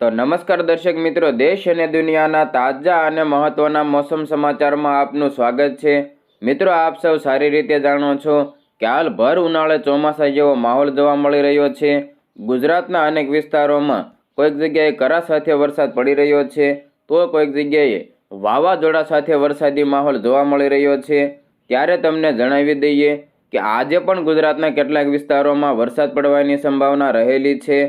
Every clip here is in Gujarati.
તો નમસ્કાર દર્શક મિત્રો, દેશ અને દુનિયાના તાજા અને મહત્વના મોસમ સમાચારમાં આપનું સ્વાગત છે. મિત્રો, આપ સૌ સારી રીતે જાણો છો કે હાલ ભર ઉનાળે ચોમાસા જેવો માહોલ જોવા મળી રહ્યો છે. ગુજરાતના અનેક વિસ્તારોમાં કોઈક જગ્યાએ કરા સાથે વરસાદ પડી રહ્યો છે, તો કોઈક જગ્યાએ વાવાઝોડા સાથે વરસાદી માહોલ જોવા મળી રહ્યો છે. ત્યારે તમને જણાવી દઈએ કે આજે પણ ગુજરાતના કેટલાક વિસ્તારોમાં વરસાદ પડવાની સંભાવના રહેલી છે.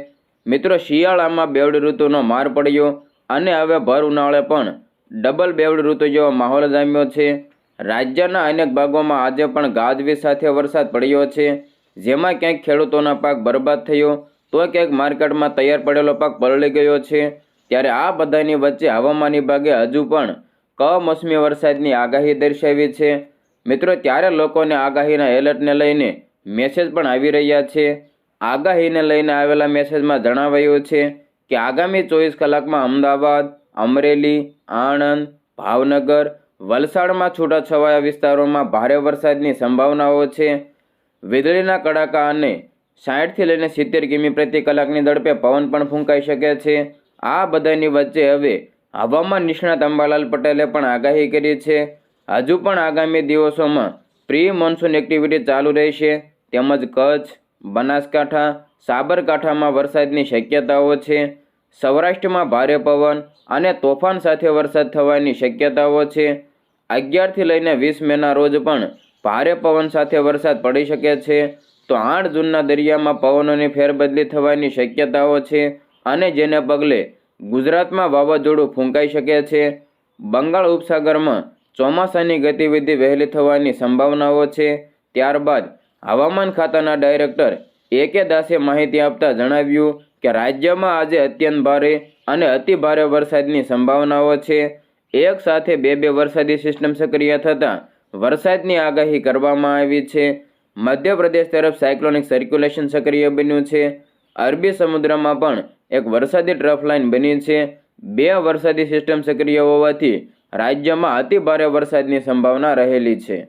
મિત્રો, શિયાળામાં બેવડ ઋતુનો માર પડ્યો અને હવે ભર ઉનાળે પણ. ડબલ બેવડ ઋતુ જેવો માહોલ જામ્યો છે. રાજ્યના અનેક ભાગોમાં આજે પણ ગાજવીજ સાથે વરસાદ પડ્યો છે. જેમાં ક્યાંક ખેડૂતોના પાક બરબાદ થયો, તો ક્યાંક માર્કેટમાં તૈયાર પડેલો પાક પલળી ગયો છે. ત્યારે આ બધાની વચ્ચે હવામાન વિભાગે હજુ પણ કમોસમી વરસાદની આગાહી દર્શાવી છે. મિત્રો, ત્યારે લોકોને આગાહીના એલર્ટને લઈને મેસેજ પણ આવી રહ્યા છે. આગાહીને લઈને આવેલા મેસેજમાં જણાવાયું છે કે આગામી ચોવીસ કલાકમાં અમદાવાદ, અમરેલી, આણંદ, ભાવનગર, વલસાડમાં છૂટાછવાયા વિસ્તારોમાં ભારે વરસાદની સંભાવનાઓ છે. વીજળીના કડાકા અને સાઠથી લઈને સિત્તેર કિમી પ્રતિ કલાકની ઝડપે પવન પણ ફૂંકાઈ શકે છે. આ બધાની વચ્ચે હવે હવામાન નિષ્ણાત અંબાલાલ પટેલે પણ આગાહી કરી છે. હજુ પણ આગામી દિવસોમાં પ્રી મોન્સૂન એક્ટિવિટી ચાલુ રહેશે. તેમજ કચ્છ બનાસકાંઠા, સાબરકાંઠામાં વરસાદની શક્યતાઓ છે. સૌરાષ્ટ્રમાં ભારે પવન અને તોફાન સાથે વરસાદ થવાની શક્યતાઓ છે. અગિયારથી લઈને વીસ મેના રોજ પણ ભારે પવન સાથે વરસાદ પડી શકે છે. તો આઠ જૂનના દરિયામાં પવનોની ફેરબદલી થવાની શક્યતાઓ છે અને જેને પગલે ગુજરાતમાં વાવાઝોડું ફૂંકાઈ શકે છે. બંગાળ ઉપસાગરમાં ચોમાસાની ગતિવિધિ વહેલી થવાની સંભાવનાઓ છે. ત્યારબાદ હવામાન ખાતાના ડાયરેક્ટર એ કે દાસે માહિતી આપતા જણાવ્યું કે રાજ્યમાં આજે અત્યંત ભારે અને અતિ ભારે વરસાદની સંભાવનાઓ છે. એક સાથે બે બે વરસાદી સિસ્ટમ સક્રિય થતાં વરસાદની આગાહી કરવામાં આવી છે. મધ્યપ્રદેશ તરફ સાયક્લોનિક સર્ક્યુલેશન સક્રિય બન્યું છે. અરબી સમુદ્રમાં પણ એક વરસાદી ટ્રફ લાઇન બની છે. બે વરસાદી સિસ્ટમ સક્રિય હોવાથી રાજ્યમાં અતિ ભારે વરસાદની સંભાવના રહેલી છે.